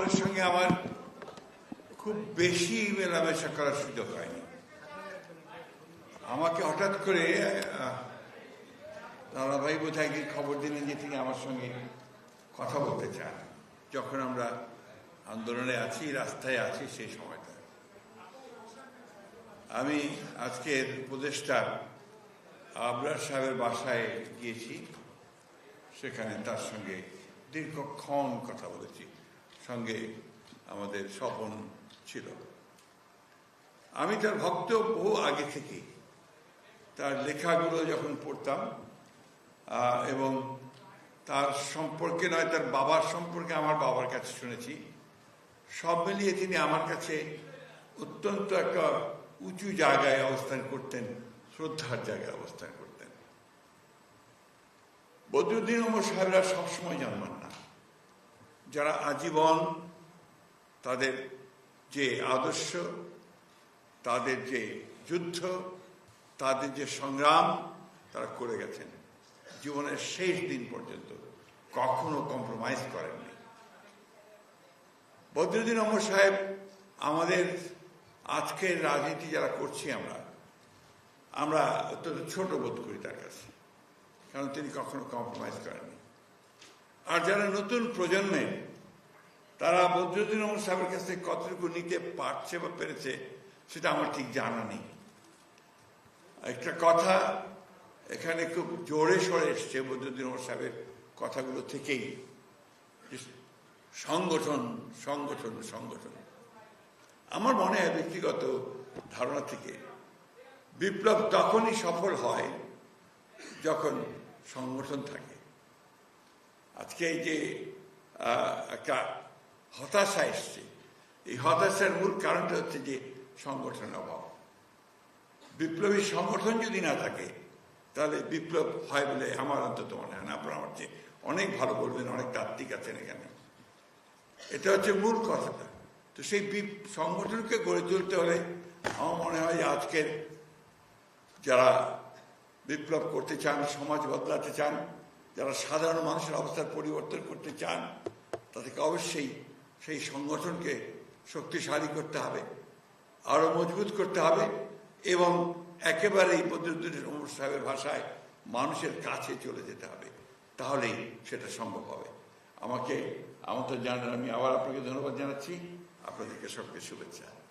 ওর সঙ্গে আমার খুব বেশি মেলামেশা করার সুযোগ হয়নি। আমাকে হঠাৎ করে দাদাভাই বোধহয় গিয়ে খবর দিলেন যে তিনি আমার সঙ্গে কথা বলতে চান। যখন আমরা আন্দোলনে আছি, রাস্তায় আছি সেই সময়টা। আমি আজকের উপদেষ্টা আবরার সাহেবের বাসায় গিয়েছি। সেখানে তার সঙ্গে দীর্ঘক্ষণ কথা বলেছি। সঙ্গে আমাদের স্বপন ছিল। আমি তার ভক্ত বহু আগে থেকে। তার লেখাগুলো যখন পড়তাম এবং তার সম্পর্কে নয়, তার বাবার সম্পর্কে আমার বাবার কাছে শুনেছি। সব মিলিয়ে তিনি আমার কাছে অত্যন্ত একটা উঁচু জায়গায় অবস্থান করতেন, শ্রদ্ধার জায়গায় অবস্থান করতেন। বদরুদ্দিন ওমর সাহেবরা সবসময় জন্মান না। যারা আজীবন তাদের যে আদর্শ, তাদের যে যুদ্ধ, তাদের যে সংগ্রাম, তারা করে গেছেন। জীবনের শেষ দিন পর্যন্ত কখনো কম্প্রোমাইজ করেননি। বদরুদ্দিন অমর সাহেব, আমাদের আজকের রাজনীতি যারা করছি আমরা আমরা অত্যন্ত ছোট বোধ করি তার কাছে, কারণ তিনি কখনো কম্প্রোমাইজ করেননি। আর যারা নতুন প্রজন্মে, তারা বদরুদ্দিন অমর সাহেবের কাছ থেকে কতটুকু নিতে পারছে বা পেরেছে, সেটা আমার ঠিক জানা নেই। একটা কথা এখানে খুব জোরে সরে এসছে বদরুদ্দিন অমর সাহেবের কথাগুলো থেকেই সংগঠন সংগঠন সংগঠন। আমার মনে হয় ব্যক্তিগত ধারণা থেকে, বিপ্লব তখনই সফল হয় যখন সংগঠন থাকে। আজকে এই যে একটা হতাশা এসছে এই হতাশার মূল কারণটা হচ্ছে যে সংগঠনের অভাব বিপ্লবী সংগঠন যদি না থাকে তাহলে বিপ্লব হয় বলে আমার অন্তত মনে হয় না আপনারা আমার চেয়ে অনেক ভালো বলবেন অনেক তাত্ত্বিক আছেন এখানে এটা হচ্ছে মূল কথাটা তো সেই সংগঠনকে গড়ে তুলতে হলে আমার মনে হয় যে আজকের যারা বিপ্লব করতে চান সমাজ বদলাতে চান যারা সাধারণ মানুষের অবস্থার পরিবর্তন করতে চান, তাদেরকে অবশ্যই সেই সংগঠনকে শক্তিশালী করতে হবে, আরও মজবুত করতে হবে এবং একেবারেই বদরুদ্দিন সাহেবের ভাষায় মানুষের কাছে চলে যেতে হবে। তাহলেই সেটা সম্ভব হবে। আমাকে আমার তো জানান, আমি আবার আপনাকে ধন্যবাদ জানাচ্ছি। আপনাদেরকে সবকে শুভেচ্ছা।